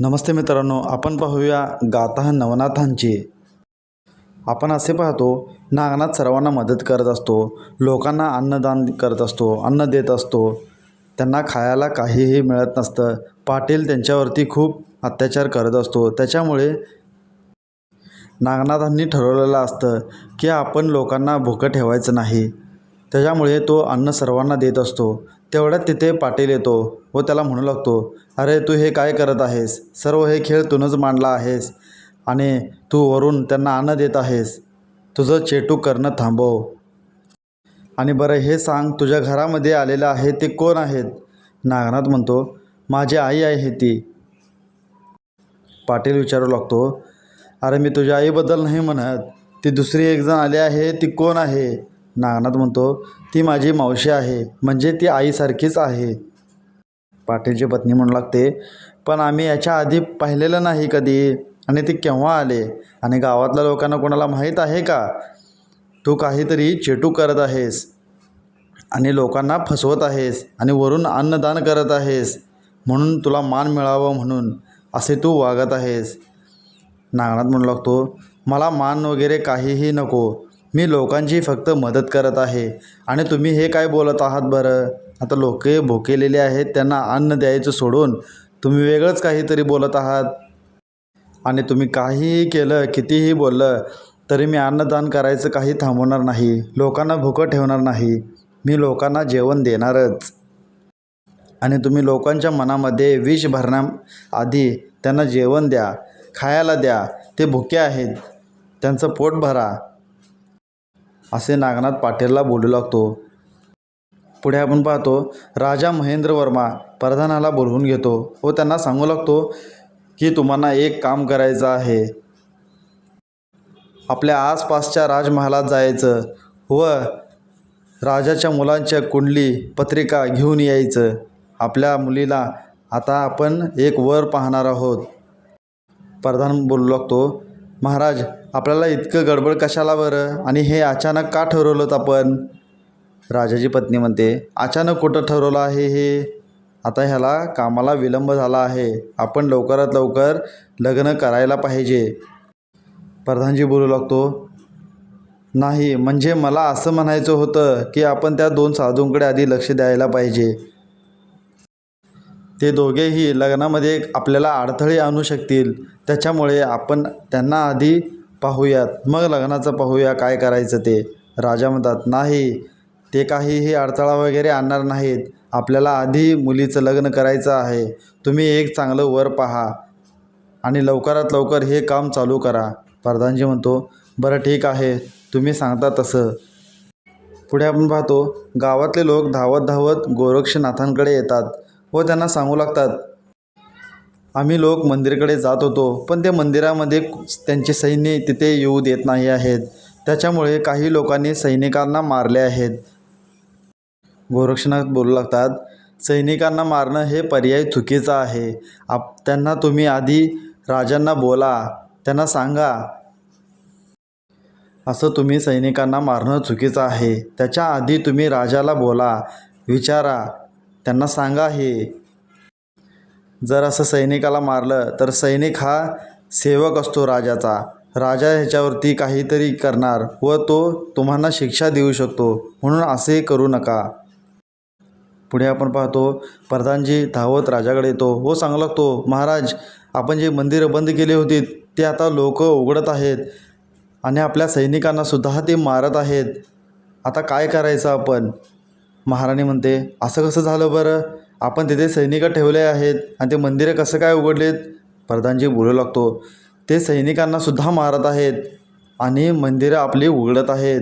नमस्ते मित्रांनो आपण पाहूया गाता नवनाथांची. आपण असे पाहतो नागनाथ सर्वांना मदत करत असतो लोकांना अन्नदान करत असतो अन्न देत असतो. त्यांना खायला काहीही मिळत नसतं. पाटील त्यांच्यावरती खूप अत्याचार करत असतो. त्याच्यामुळे नागनाथांनी ठरवलेलं असतं की आपण लोकांना भुकं ठेवायचं नाही. त्याच्यामुळे तो अन्न सर्वांना देत असतो. तेवढ्यात तिथे पाटील येतो व त्याला म्हणू लागतो अरे तू हे काय करत आहेस? सर्व हे खेळ तूनच मांडला आहेस आणि तू वरून त्यांना अन्न देत आहेस. तुझं चेटू करणं थांबव. आणि बरं हे सांग तुझ्या घरामध्ये आलेलं आहे ते कोण आहेत? नागनाथ म्हणतो माझी आई आहे ती. पाटील विचारू लागतो अरे मी तुझ्या आईबद्दल नाही म्हणत. ती दुसरी एकजण आली आहे ती कोण आहे? नागनाथ म्हणतो ती माझी मावशी आहे म्हणजे ती आईसारखीच आहे. पाटीलची पत्नी म्हणू लागते पण आम्ही याच्या आधी पाहिलेलं नाही कधी आणि ती केव्हा आले? आणि गावातल्या लोकांना कोणाला माहीत आहे का? तू काहीतरी चेटू करत आहेस आणि लोकांना फसवत आहेस आणि वरून अन्नदान करत आहेस म्हणून तुला मान मिळावं म्हणून असे तू वागत आहेस. नागनाथ म्हणू लागतो मला मान वगैरे काहीही नको मी लोकांची फक्त मदत करत आहे. आणि तुम्ही हे काय बोलत आहात बरं? आता लोक भुकेलेले आहेत त्यांना अन्न द्यायचं सोडून तुम्ही वेगळंच काहीतरी बोलत आहात. आणि तुम्ही काहीही केलं कितीही बोललं तरी मी अन्नदान करायचं काही थांबवणार नाही. लोकांना भुकं ठेवणार नाही. मी लोकांना जेवण देणारच. आणि तुम्ही लोकांच्या मनामध्ये विष भरण्याआधी त्यांना जेवण द्या खायला द्या. ते भुके आहेत. त्यांचं पोट भरा. असे नागनाथ पाटीलला बोलू लागतो. पुढे आपण पाहतो राजा महेंद्र वर्मा प्रधानाला बोलवून घेतो व त्यांना सांगू लागतो की तुम्हाला एक काम करायचं आहे. आपल्या आसपासच्या राजमहालात जायचं व राजाच्या मुलांच्या कुंडली पत्रिका घेऊन यायचं. आपल्या मुलीला आता आपण एक वर पाहणार आहोत. प्रधान बोलू लागतो महाराज आपल्याला इतकं गडबड कशाला बरं? आणि हे अचानक का ठरवलं आपण? राजाची पत्नी म्हणते अचानक कुठं ठरवलं आहे हे? आता ह्याला कामाला विलंब झाला आहे. आपण लवकरात लवकर लग्न करायला पाहिजे. प्रधानजी बोलू लागतो नाही म्हणजे मला असं म्हणायचं होतं की आपण त्या दोन साधूंकडे आधी लक्ष द्यायला पाहिजे. ते दोघेही लग्नामध्ये आपल्याला अडथळे आणू शकतील. त्याच्यामुळे आपण त्यांना आधी पाहूयात. मग लग्नाचं पाहूया काय करायचं ते. राजा म्हणतात नाही ते काहीही अडथळा वगैरे आणणार नाहीत. आपल्याला आधी मुलीचं लग्न करायचं आहे. तुम्ही एक चांगलं वर पहा आणि लवकरात लवकर हे काम चालू करा. प्रधानजी म्हणतो बरं ठीक आहे. तुम्ही सांगता तसं. पुढे आपण पाहतो गावातले लोक धावत धावत गोरक्षनाथांकडे येतात. व त्यांना सांगू लागतात. आम्ही लोक मंदिराकडे जात होतो पण ते मंदिरामध्ये त्यांचे सैन्य तिथे येऊ देत नाही आहेत. त्याच्यामुळे काही लोकांनी सैनिकांना मारले आहेत. गोरक्षनाथ बोलू लागतात सैनिकांना मारणं हे पर्याय चुकीचं आहे. आप त्यांना तुम्ही आधी राजांना बोला त्यांना सांगा. असं तुम्ही सैनिकांना मारणं चुकीचं आहे. त्याच्या आधी तुम्ही राजाला बोला विचारा. त्यांना सांगा हे. जर असं सैनिकाला मारलं तर सैनिक हा सेवक असतो राजाचा. राजा ह्याच्यावरती काहीतरी करणार व तो तुम्हाला शिक्षा देऊ शकतो म्हणून असे करू नका. पुढे आपण पाहतो प्रधानजी धावत राजाकडे येतो. हो, व सांगू लागतो महाराज आपण जे मंदिरं बंद केले होते ते आता लोक उघडत आहेत आणि आपल्या सैनिकांनासुद्धा ते मारत आहेत. आता काय करायचं आपण? महाराणी म्हणते असं कसं झालं बरं? आपण तिथे सैनिक ठेवले आहेत आणि ते मंदिरं कसं काय उघडलेत? प्रधानजी बोलू लागतो ते सैनिकांनासुद्धा मारत आहेत आणि मंदिरं आपली उघडत आहेत.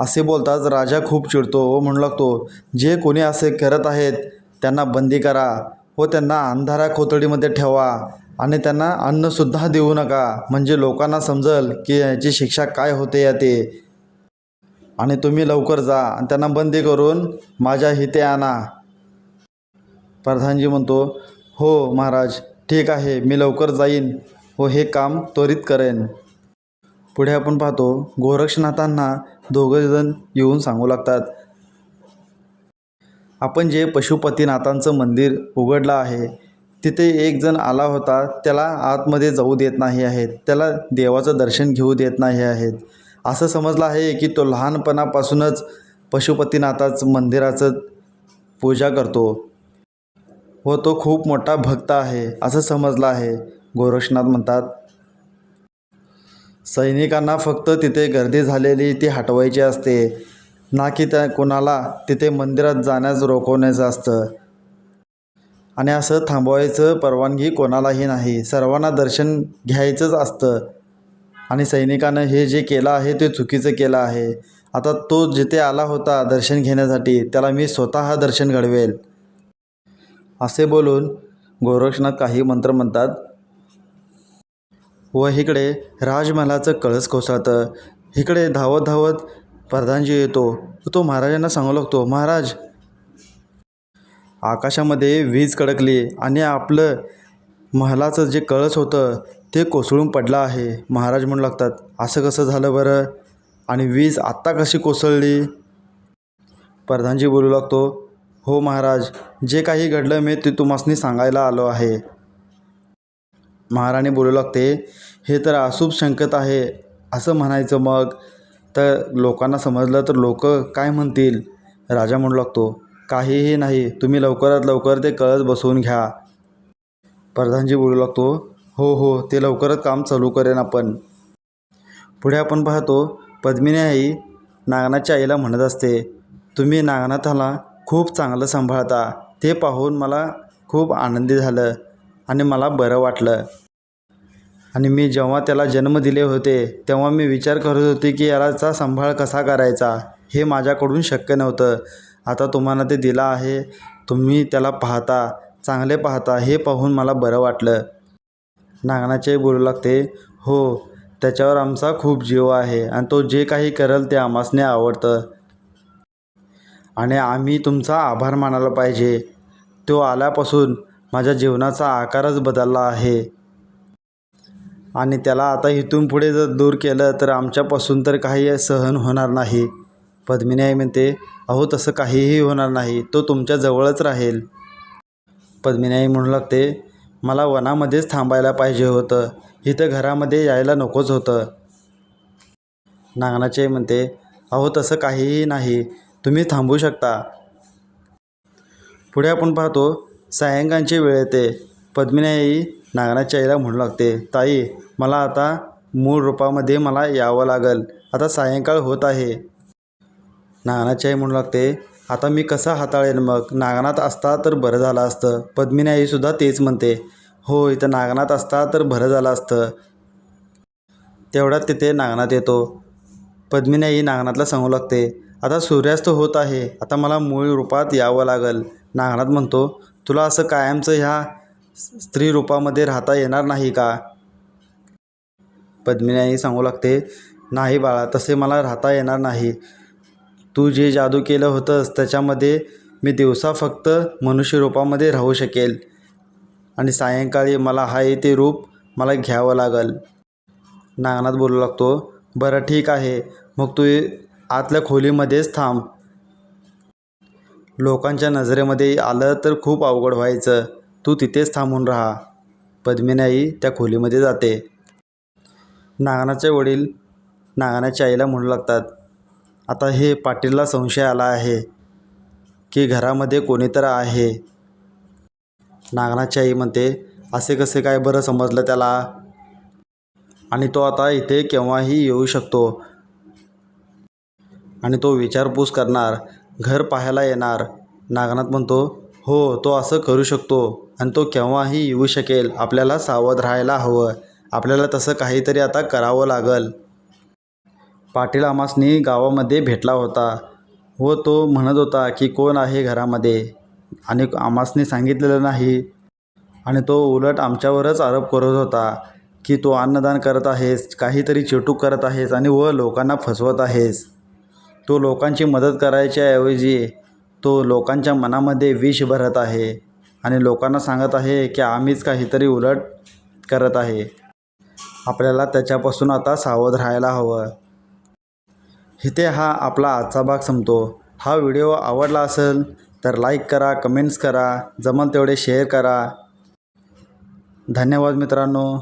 असे बोलताच राजा खूप चिडतो व म्हणू लागतो जे कोणी असे करत आहेत त्यांना बंदी करा व त्यांना अंधारा खोतडीमध्ये ठेवा आणि त्यांना अन्नसुद्धा देऊ नका. म्हणजे लोकांना समजल की याची शिक्षा काय होते या ते. आणि तुम्ही लवकर जा आणि त्यांना बंदी करून माझ्या हिते आणा. प्रधानजी म्हणतो हो महाराज ठीक आहे मी लवकर जाईन व हे काम त्वरित करेन. पुढे आपण पाहतो गोरक्षनाथांना दोघंजण येऊन सांगू लागतात. आपण जे पशुपतीनाथांचं मंदिर उघडलं आहे तिथे एक जण आला होता त्याला आतमध्ये जाऊ देत नाही आहेत त्याला देवाचं दर्शन घेऊ देत नाही आहेत. असं समजलं आहे की तो लहानपणापासूनच पशुपतीनाथाच मंदिराचं पूजा करतो. व तो खूप मोठा भक्त आहे असं समजलं आहे गोरक्षनाथ म्हणतात. सैनिकांना फक्त तिथे गर्दी झालेली ती हटवायची असते ना की त्या कोणाला तिथे मंदिरात जाण्यास रोखवण्याचं असतं. आणि असं थांबवायचं परवानगी कोणालाही नाही सर्वांना दर्शन घ्यायचंच असतं. आणि सैनिकानं हे जे केलं आहे ते चुकीचं केलं आहे. आता तो जिथे आला होता दर्शन घेण्यासाठी त्याला मी स्वतः दर्शन घडवेल. असे बोलून गोरक्षनाथ काही मंत्र म्हणतात व इकडे राजमहालाचं कळस कोसळतं. इकडे धावत धावत प्रधानजी येतो. तो महाराजांना सांगू लागतो महाराज आकाशामध्ये वीज कडकली आणि आपलं महालाचं जे कळस होतं ते कोसळून पडलं आहे. महाराज म्हणू लागतात असं कसं झालं बरं? आणि वीज आत्ता कशी कोसळली? प्रधानजी बोलू लागतो हो महाराज जे काही घडलं मी ते तुम्हासनी सांगायला आलो आहे. महाराणी बोलू लागते हे तर अशुभ संकेत आहे. असं म्हणायचं मग? तर लोकांना समजलं तर लोक काय म्हणतील? राजा म्हणू लागतो काहीही नाही तुम्ही लवकरात लवकर ते कळत बसवून घ्या. प्रधानजी बोलू लागतो हो हो ते लवकरच काम चालू करेन आपण. पुढे आपण पाहतो पद्मिनी आई नागनाथच्या आईला म्हणत असते तुम्ही नागनाथाला खूप चांगलं सांभाळता. ते पाहून मला खूप आनंदी झालं आणि मला बरं वाटलं. आणि मी जेव्हा त्याला जन्म दिले होते तेव्हा मी विचार करत होते की याचा सांभाळ कसा करायचा? हे माझ्याकडून शक्य नव्हतं. आता तुम्हाला ते दिलं आहे तुम्ही त्याला पाहता चांगले पाहता हे पाहून मला बरं वाटलं. नागनाचे बोलू लागते हो त्याच्यावर आमचा खूप जीव आहे आणि तो जे काही करेल ते आम्हासने आवडतं. आणि आम्ही तुमचा आभार मानायला पाहिजे. तो आल्यापासून माझ्या जीवनाचा आकारच बदलला आहे. आणि त्याला आता इथून पुढे जर दूर केलं तर आमच्यापासून तर काही सहन होणार नाही. पद्मिनी आई म्हणते अहो तसं काहीही होणार नाही. तो तुमच्या जवळच राहील. पद्मिनी आई म्हणू लागते मला वनामध्येच थांबायला पाहिजे होतं. इथं घरामध्ये यायला नकोच होतं. नागनाचे आई म्हणते अहो तसं काहीही नाही. तुम्ही थांबू शकता. पुढे आपण पाहतो सायंकाळची वेळ येते. पद्मिनी आई नागनाच्या आईला म्हणू लागते ताई मला आता मूळ रूपामध्ये मला यावं लागेल. आता सायंकाळ होत आहे. नागनाची आई म्हणू लागते आता मी कसं हाताळेन मग? नागनाथ असता तर बरं झालं असतं. पद्मिनी आईसुद्धा तेच म्हणते. हो इथं नागनाथ असता तर बरं झालं असतं. तेवढ्यात तिथे नागनाथ येतो. पद्मिनी आई नागनाथला सांगू लागते आता सूर्यास्त होत आहे. आता मला मूळ रूपात यावं लागेल. नागनाथ म्हणतो तुला असं कायमचं ह्या स्त्री रूपामध्ये राहता येणार नाही का? पद्मिनी आई सांगू लागते नाही बाळा तसे मला राहता येणार नाही. तू जे जादू केलं होतंस त्याच्यामध्ये मी दिवसा फक्त मनुष्य रूपामध्ये राहू शकेल. आणि सायंकाळी मला हाय ते रूप मला घ्यावं लागल. नागनाथ बोलू लागतो बरं ठीक आहे. मग तू आतल्या खोलीमध्येच थांब. लोकांच्या नजरेमध्ये आलं तर खूप अवघड व्हायचं. तू तिथेच थांबून राहा. पद्मिनाई त्या खोलीमध्ये जाते. नागनाचे वडील नागनाच्या आईला म्हणू लागतात आता हे पाटीलला संशय आला आहे की घरामध्ये कोणीतरी आहे. नागनाथची आई म्हणते असे कसे काय बरं समजलं त्याला? आणि तो आता इथे केव्हाही येऊ शकतो. आणि तो विचारपूस करणार घर पाहायला येणार. नागनाथ म्हणतो हो तो असं करू शकतो. आणि तो केव्हाही येऊ शकेल. आपल्याला सावध राहायला हवं. आपल्याला तसं काहीतरी आता करावं लागल. पाटील आमासनी गावामध्ये भेटला होता व तो म्हणत होता की कोण आहे घरामध्ये? आणि आमासनी सांगितलेलं नाही. आणि तो उलट आमच्यावरच आरोप करत होता की तो अन्नदान करत आहेस काहीतरी चिटूक करत आहेस आणि व लोकांना फसवत आहेस. तो लोकांची मदत करायच्या ऐवजी तो लोकांच्या मनामध्ये विष भरत आहे आणि लोकांना सांगत आहे की आम्हीच काहीतरी उलट करत आहे. आपल्याला त्याच्यापासून आता सावध राहायला हवं. इथे हा आपला आजचा भाग संपतो. हा व्हिडिओ आवडला असेल तर लाईक करा कमेंट्स करा जमल तेवढे शेअर करा. धन्यवाद मित्रांनो.